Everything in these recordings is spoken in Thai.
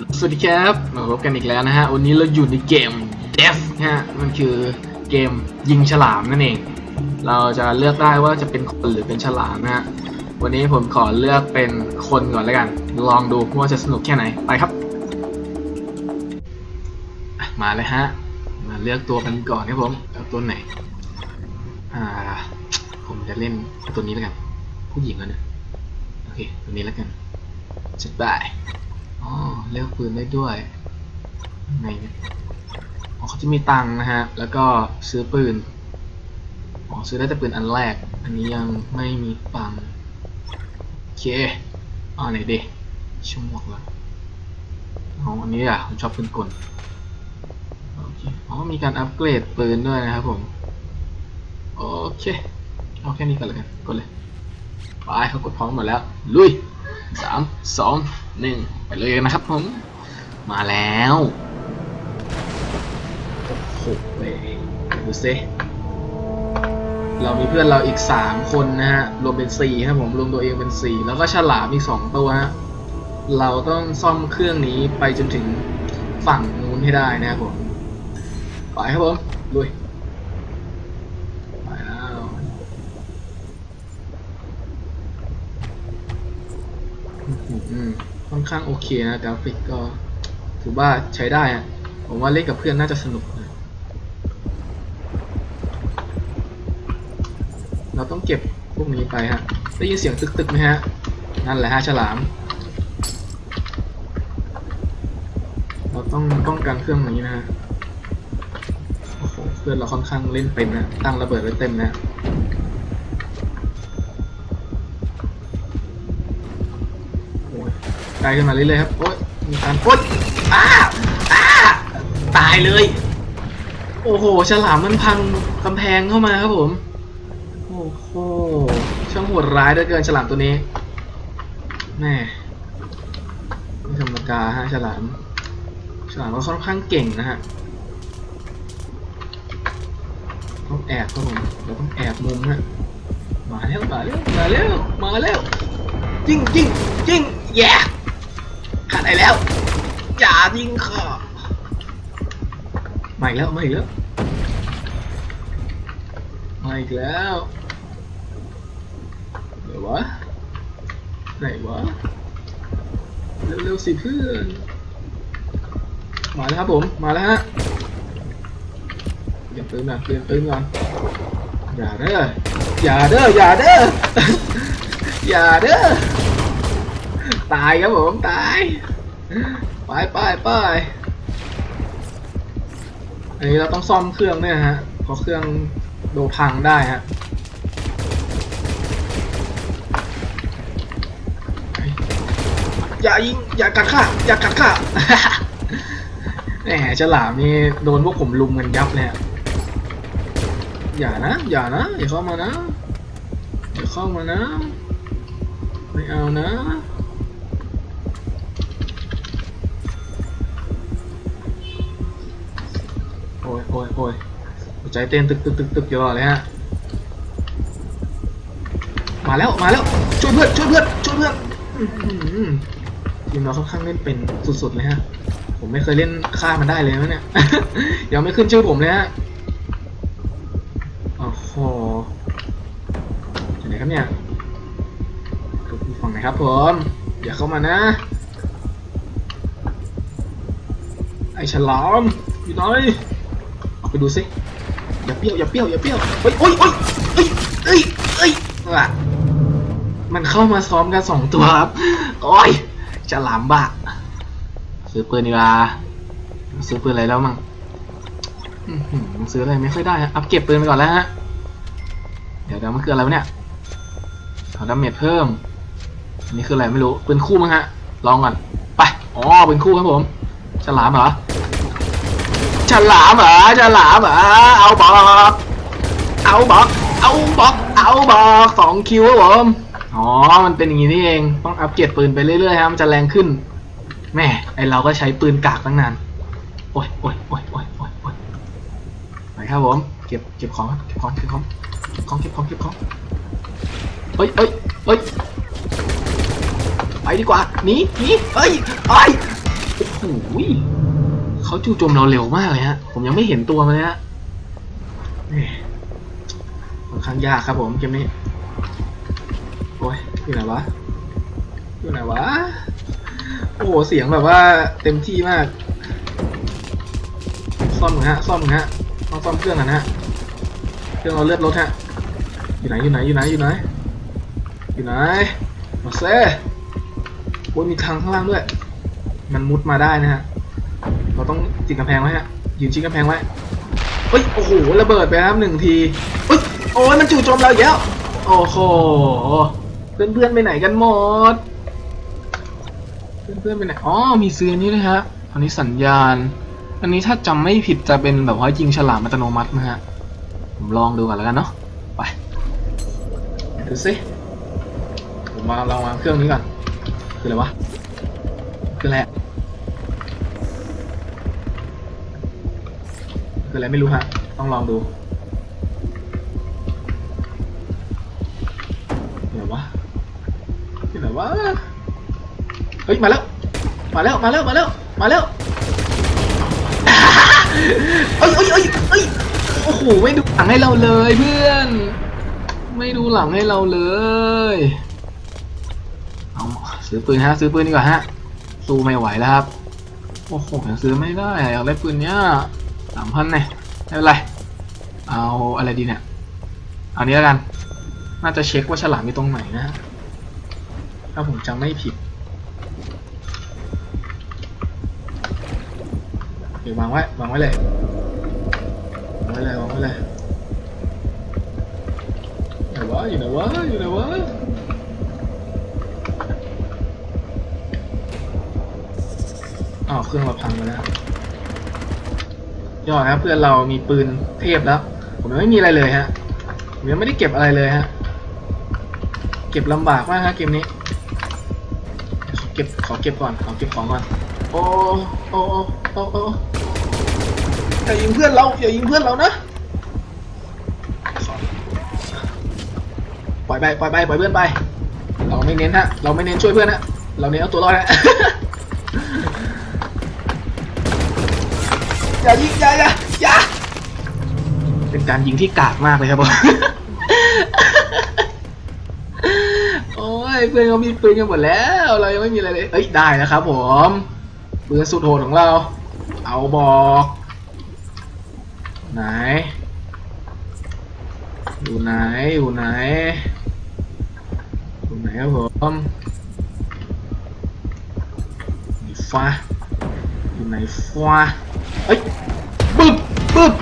สวัสดีครับมาพบกันอีกแล้วนะฮะ วันนี้เราอยู่ในเกม Death นะฮะ มันคือเกมยิงฉลามนั่นเอง เราจะเลือกได้ว่าจะเป็นคนหรือเป็นฉลามนะฮะ วันนี้ผมขอเลือกเป็นคนก่อนแล้วกัน ลองดูว่าจะสนุกแค่ไหน ไปครับ มาเลยฮะ มาเลือกตัวกันก่อนครับผมเอาตัวไหน อ่า ผมจะเล่นตัวนี้แล้วกัน ผู้หญิงแล้วนะ โอเค ตัวนี้แล้วกันจัดไป อ๋อเลือกปืนได้ด้วยไงเนี่ยอ๋อเขาจะมีตังนะฮะ แล้วก็ซื้อปืน อ๋อซื้อได้แต่ปืนอันแรก อันนี้ยังไม่มีตังโอเคอ๋อไหนดิชั่วโมงละอ๋ออันนี้อะผมชอบปืนกลโอเคอ๋อมีการอัปเกรดปืนด้วยนะครับผม โอเค เอาแค่นี้ก่อนเลยกันกดเลย ไปเขากดพร้อมหมดแล้ว ลุย สามสองหนึ่งไปเลยนะครับผม มาแล้วโอ้โหเว้ยดูสิเรามีเพื่อนเราอีกสามคนนะฮะ รวมเป็นสี่ครับผม รวมตัวเองเป็นสี่แล้วก็ฉลามอีกสองตัวฮะ เราต้องซ่อมเครื่องนี้ไปจนถึงฝั่งนู้นให้ได้นะครับผม ไปครับผมลุย ไปแล้ว อืมค่อนข้างโอเคนะกราฟิกก็ถือว่าใช้ได้อะผมว่าเล่นกับเพื่อนน่าจะสนุกนะเราต้องเก็บพวกนี้ไปฮะได้ยินเสียงตึกๆไหมฮะ นั่นแหละฮะฉลาม เราต้องป้องกันเครื่องนี้นะฮะเพื่อนเราค่อนข้างเล่นเป็นนะตั้งระเบิดไว้เต็มนะ โอ้ย ไกลขึ้นมาเรื่อยๆครับโอ้ยมีการโอ๊ยอ้าอ้าตายเลย โอ้โหฉลามมันพังกำแพงเข้ามาครับผม โอ้โหช่างโหดร้ายเหลือเกินฉลามตัวนี้แม่ไม่ธรรมดาฮะฉลามฉลามก็ค่อนข้างเก่งนะฮะต้องแอบครับผมเราต้องแอบมุมฮะมาแล้วมาแล้วมาแล้วมาแล้วยิงยิงยิงแย่ แล้ว อย่ายิงค่ะมาอีกแล้วมาอีกแล้วมาอีกแล้วไหนวะไหนวะเร็วๆสิเพื่อนมาแล้วครับผมมาแล้วฮะเปลี่ยนปืนก่อนเปลี่ยนปืนก่อนอย่าเด้ออย่าเด้ออย่าเด้ออย่าเด้อตายครับผมตาย ไปไปไปอันนี้เราต้องซ่อมเครื่องเนี่ยฮะเพราะเครื่องโดพังได้ฮะอย่ายิงอย่ากัดข้าอย่ากัดข้าแหมฉลามนี่โดนพวกผมลุมกันยับเลยฮะอย่านะอย่านะอย่าเข้ามานะอย่าเข้ามานะไม่เอานะ โอ้ ยโอ้ยโอ้ยหัวใจเต้นตึกตึกตึกตึกอยู่ตลอดเลยฮะ มาแล้ว มาแล้ว ช่วยเพื่อน ช่วยเพื่อน ช่วยเพื่อนทีมเราค่อนข้างเล่นเป็นสุดๆเลยฮะ ผมไม่เคยเล่นฆ่ามันได้เลยนะเนี่ย ยังไม่ขึ้นชื่อผมเลยฮะ โอ้โหอยู่ไหนครับเนี่ยตูฝั่งไหนครับผม อย่าเข้ามานะ ไอ้ฉลามอยู่ไหนออก ไปดูสิอย่าเปรี้ยวอย่าเปรี้ยวอย่าเปรี้ยวเฮ้ยโอ้ยโอ้ยเอ้ยเอ้ยเอ้ยอะมันเข้ามาซ้อมกันสองตัวครับโอ้ยฉลามบ้าซื้อปืนดีกว่าซื้อปืนอะไรแล้วมั่งซื้ออะไรไม่ค่อยได้ฮะอัพเก็บปืนไปก่อนแล้วฮะเดี๋ยวเดี๋ยวมันคืออะไรวะเนี่ยเอดาเมจเพิ่มอันนี้คืออะไรไม่รู้ปืนคู่มั้งฮะลองก่อนไปอ๋อปืนคู่ครับผมฉลามเหรอ ฉลามเหรอฉลามเหรอเอาบอก เอาบอก เอาบอก เอาบอกสองคิวครับผมอ๋อ มันเป็นอย่างนี้นี่เอง ต้องอัปเกรดปืนไปเรื่อยๆฮะมันจะแรงขึ้น แม่ไอเราก็ใช้ปืนกากตั้งนาน โอ้ยโอ้ยโอ้ยโอ้ยโอ้ยโอ้ยไปครับผม เก็บ เก็บของเก็บของ เก็บของ เก็บของ เก็บของ เก็บของ เฮ้ยเฮ้ยเฮ้ยไปดีกว่าหนีหนีเอ้ยไอ้ยโอ้โหโอ้ย เขาจู่โจมเราเร็วมากเลยฮะ ผมยังไม่เห็นตัวมันเลยฮะค่อนข้างยากครับผมเกมนี้ โอ้ยอยู่ไหนวะ อยู่ไหนวะ โอ้โห เสียงแบบว่าเต็มที่มาก ซ่อมหน่อยฮะ ซ่อมหน่อยฮะ ต้องซ่อมเครื่องกันนะฮะ เครื่องเราเลือดรถฮะ อยู่ไหน อยู่ไหน อยู่ไหน อยู่ไหน อยู่ไหน มาเซ่โอ้ยมีทางข้างล่างด้วย มันมุดมาได้นะฮะ เราต้องจิกกำแพงไว้ฮะยืนชิดกำแพงไว้เฮ้ยโอ้โหระเบิดไปครับหนึ่งทีเฮ้ยโอ้ยมันจู่โจมเราแล้วโอ้โหเพื่อนๆไปไหนกันหมด เพื่อนๆไปไหนอ๋อมีซื้ออนนี้ด้วยฮะอันนี้สัญญาณ อันนี้ถ้าจำไม่ผิดจะเป็นแบบว่ายิงฉลามอัตโนมัตินะฮะผมลองดูก่อนแล้วกันเนาะไปดูสิผมมาลองวางเครื่องนี้ก่อนคืออะไรวะคืออะไร คืออะไรไม่รู้ฮะ ต้องลองดูเดี๋ยววะเดี๋ยววะเฮ้ย มาแล้ว มาแล้ว มาแล้ว มาแล้ว มาแล้วเอ้ยเอ้ยเอ้ยเอ้ยโอ้โห ไม่ดูหลังให้เราเลยเพื่อน ไม่ดูหลังให้เราเลย เอาซื้อปืนฮะ ซื้อปืนดีกว่าฮะ สู้ไม่ไหวแล้วครับ โอ้โหยังซื้อไม่ได้อยากได้ปืนเนี้ยามพันเนี่ยไม่เป็นไร เอาอะไรดีเนี่ยเอานี้แล้วกัน น่าจะเช็คว่าฉลามมีตรงไหนนะ ถ้าผมจำไม่ผิดเดี๋ยววางไว้วางไว้เลยวางไว้เลยวางไว้เลยไหนวะอยู่ไหนวะอยู่ไหนวะอ้าวเครื่องเราพังไปแล้ว ยอดครับเพื่อนเรามีปืนเทพแล้ว ผมยังไม่มีอะไรเลยฮะผมยังไม่ได้เก็บอะไรเลยฮะ เก็บลำบากมากฮะเกมนี้ขอเก็บขอเก็บก่อนขอเก็บของก่อน โอ้โอ้โอ้โอ้อย่ายิงเพื่อนเราอย่ายิงเพื่อนเรานะปล่อยไปปล่อยไปปล่อยเพื่อนไป เราไม่เน้นฮะ เราไม่เน้นช่วยเพื่อนฮะ เราเน้นเอาตัวรอดฮะ อย่ายิงอย่าอย่าอย่าเป็นการยิงที่กากมากเลยครับผม โอ้ยเพื่อนเขามีปืนกันหมดแล้ว เรายังไม่มีอะไรเลย เอ้ยได้แล้วครับผมปืนสุดโหดของเรา เอาบอก ไหน อยู่ไหน อยู่ไหน อยู่ไหนครับผมอยู่ฟ้าอยู่ไหนฟ้า เอ้ยปึ๊บปึ๊บ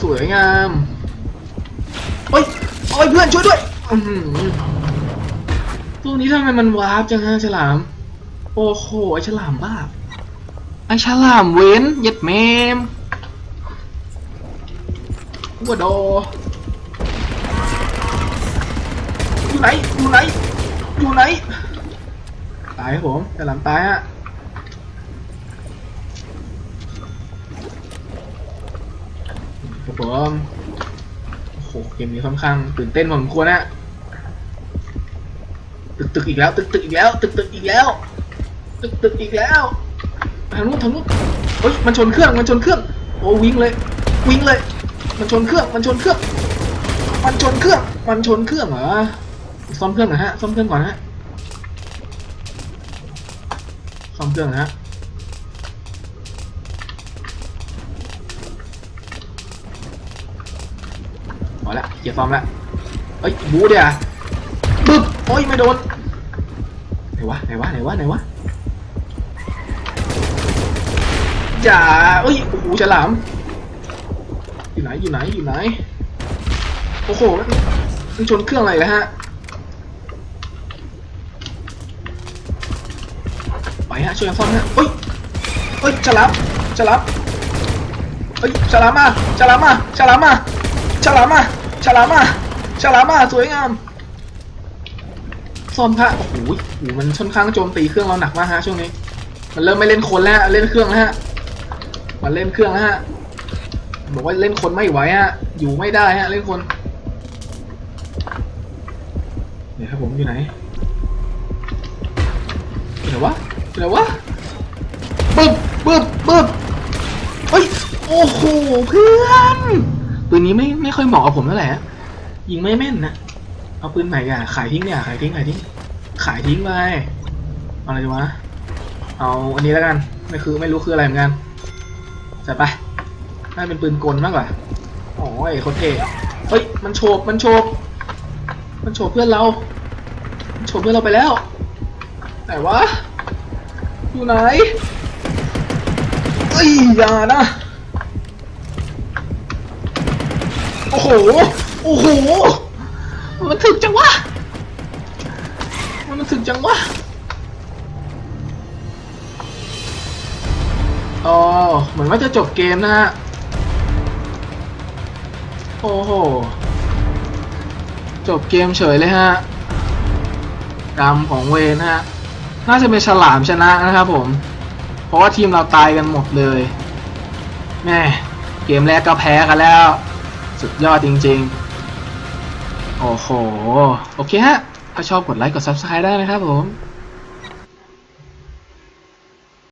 สวยงามเอ้ยโอ้ยเพื่อนช่วยด้วยตัวนี้ทำไมมันวาร์ปจังฮะฉลาม โอ้โหไอฉลามบ้าไอฉลามเว้นเย็ดแมมวัวโดอยู่ไหนอยู่ไหนอยู่ไหนตายครับผมฉลามตายฮะ ผมโอ้โหเกมนี้ค่อนข้างตื่นเต้นพอสมควรนะตึกตึกอีกแล้ว ตึกตึกอีกแล้วตึกตึกอีกแล้ว ตึกตึกอีกแล้วทางนู้นทางนู้นเฮ้ยมันชนเครื่องมันชนเครื่องโอ้วิ่งเลยวิ่งเลย มันชนเครื่องมันชนเครื่องมันชนเครื่องมันชนเครื่องเหรอซ่อมเครื่องหนะฮะซ่อมเครื่องก่อนฮะซ่อมเครื่องนะฮะ พอละเกียร์ซ้อมละเอ้ยบูเดียวปึ๊บโอ้ยไม่โดนไหนวะไหนวะไหนวะไหนวะอย่าเอ้ยโอ้โหฉลามอยู่ไหนอยู่ไหนอยู่ไหนโอ้โหมันชนเครื่องอะไรแล้วฮะไปฮะช่วยกันซ่อมฮะเอ้ยเอ้ยฉลามฉลามเอ้ยฉลามมาฉลามมาฉลามมาฉลามมา ฉลามาฉลามาสวยงามซ่อมพระโอ้โหโอ้มันค่อนข้างโจมตีเครื่องเราหนักมากฮะช่วงนี้ มันเริ่มไม่เล่นคนแล้วเล่นเครื่องแล้วฮะมันเล่นเครื่องแล้วฮะบอกว่าเล่นคนไม่ไหวฮะอยู่ไม่ได้ฮะเล่นคนเดี๋ยวครับผมอยู่ไหนอยู่ไหนวะอยู่ไหนวะปึ๊บเพื่อน ปืนนี้ไม่ไม่ค่อยเหมาะกับผมเท่าไหร่อะยิงไม่แม่นนะเอาปืนไหนอะขายทิ้งเนี่ยขายทิ้งขายทิ้งขายทิ้งไปเอาอะไรดีวะเอาอันนี้แล้วกันไม่คือไม่รู้คืออะไรเหมือนกันจัดไปน่าเป็นปืนกลมากกว่าโอ้ยโคตรเท่เฮ้ยมันโฉบมันโฉบมันโฉบเพื่อนเรามันโฉบเพื่อนเราไปแล้วไหนวะอยู่ไหนเอ้ยอย่านะ โอ้โห โอ้โห มันถึกจังวะ มันถึกจังวะอ๋อเหมือนว่าจะจบเกมนะฮะ โอ้โห จบเกมเฉยเลยฮะกรรมของเวนฮะ น่าจะเป็นฉลามชนะนะครับผม เพราะว่าทีมเราตายกันหมดเลย แม่ เกมแรกก็แพ้กันแล้ว สุดยอดจริง ๆ โอ้โห โอเคฮะ ถ้าชอบกดไลค์กด Subscribe ได้นะครับผม